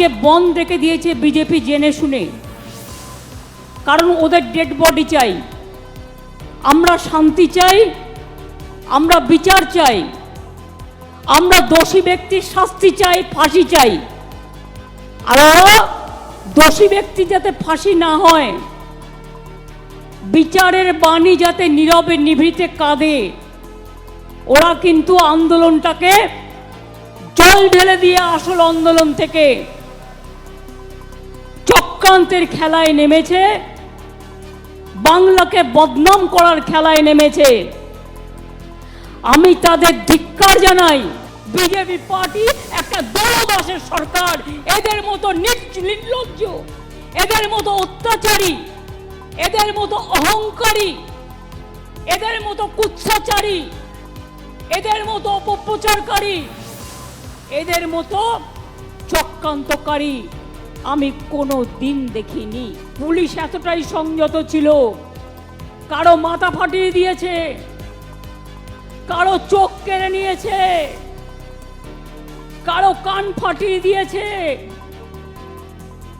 আজকে বন্ধ ডেকে দিয়েছে বিজেপি জেনে শুনে। কারণ ওদের ডেড বডি চাই। আমরা শান্তি চাই, আমরা বিচার চাই, আমরা দোষী ব্যক্তির শাস্তি চাই, ফাঁসি চাই। আর দোষী ব্যক্তি যাতে ফাঁসি না হয়, বিচারের বাণী যাতে নীরবে নিভৃতে কাঁদে, ওরা কিন্তু আন্দোলনটাকে জল ঢেলে দিয়ে আসল আন্দোলন থেকে চক্রান্তের খেলায় নেমেছে, বাংলাকে বদনাম করার খেলায় নেমেছে। আমি তাদের ধিক্কার জানাই, বিজেপি পার্টি একটা দলদাসের সরকার, এদের মতো নির্লজ্জ, এদের মতো অত্যাচারী, এদের মতো অহংকারী, এদের মতো কুৎসাচারী এদের মতো অপপ্রচারকারী, এদের মতো চক্রান্তকারী। আমি কোনো দিন দেখিনি। পুলিশ এতটাই সংযত ছিল। কারও মাথা ফাটিয়ে দিয়েছে। কারও চোখ কেড়ে নিয়েছে। কারও কান ফাটিয়ে দিয়েছে।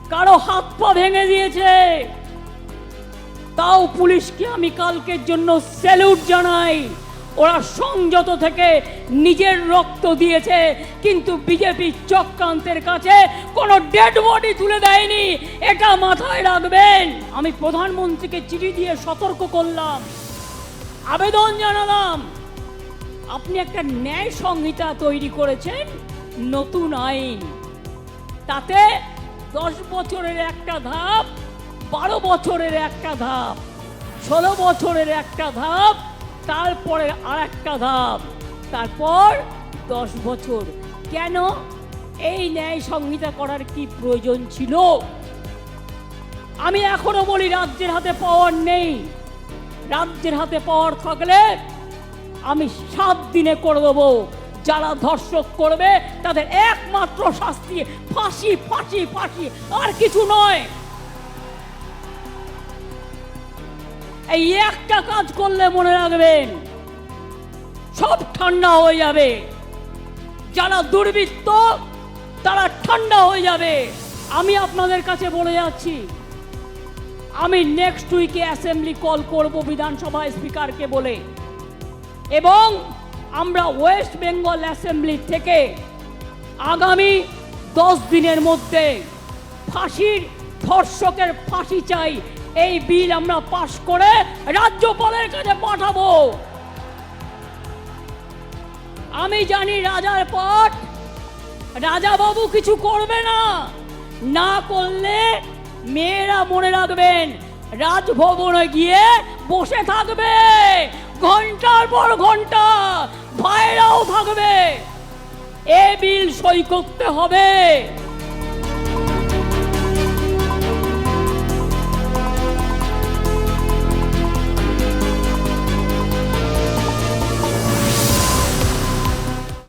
কারও হাত পা ভেঙে দিয়েছে। তাও পুলিশকে আমি কালকের জন্য স্যালুট জানাই। ওরা সংযত থেকে নিজের রক্ত দিয়েছে, কিন্তু বিজেপি চক্রান্তের কাছে কোনো ডেড বডি তুলে দেয়নি। এটা মাথায় রাখবেন। আমি প্রধানমন্ত্রীকে চিঠি দিয়ে সতর্ক করলাম। আবেদন জানালাম। আপনি একটা ন্যায় সংহিতা তৈরি করেছেন, নতুন আইন। তাতে দশ বছরের একটা ধাপ, বারো বছরের একটা ধাপ, ষোলো বছরের একটা ধাপ তারপরে আর একটা ধাপ। তারপর দশ বছর। কেন? এই ন্যায় সংহিতা করার কি প্রয়োজন ছিল? আমি এখনও বলি, রাজ্যের হাতে পাওয়ার নেই। রাজ্যের হাতে পাওয়ার থাকলে আমি সাত দিনে করে দেবো। যারা ধর্ষক করবে, তাদের একমাত্র শাস্তি ফাঁসি ফাঁসি ফাঁসি। আর কিছু নয়। এই একটা কাজ করলে মনে রাখবেন, সব ঠান্ডা হয়ে যাবে। যারা দুর্বৃত্ত, তারা ঠান্ডা হয়ে যাবে। আমি আপনাদের কাছে বলে যাচ্ছি, আমি নেক্সট উইকে অ্যাসেম্বলি কল করব বিধানসভা স্পিকারকে বলে। এবং আমরা ওয়েস্ট বেঙ্গল অ্যাসেম্বলি থেকে আগামী দশ দিনের মধ্যে ফাঁসির ধর্ষকের ফাঁসি চাই। এই বিল আমরা পাশ করে রাজ্যপালের কাছে পাঠাবো। আমি জানি রাজার পট রাজাবাবু কিছু করবে না। না করলে মেয়েরা মনে রাখবেন, রাজভবনে গিয়ে বসে থাকবে। ঘণ্টার পর ঘণ্টা ভাইরাও থাকবে। এ বিল সই করতে হবে।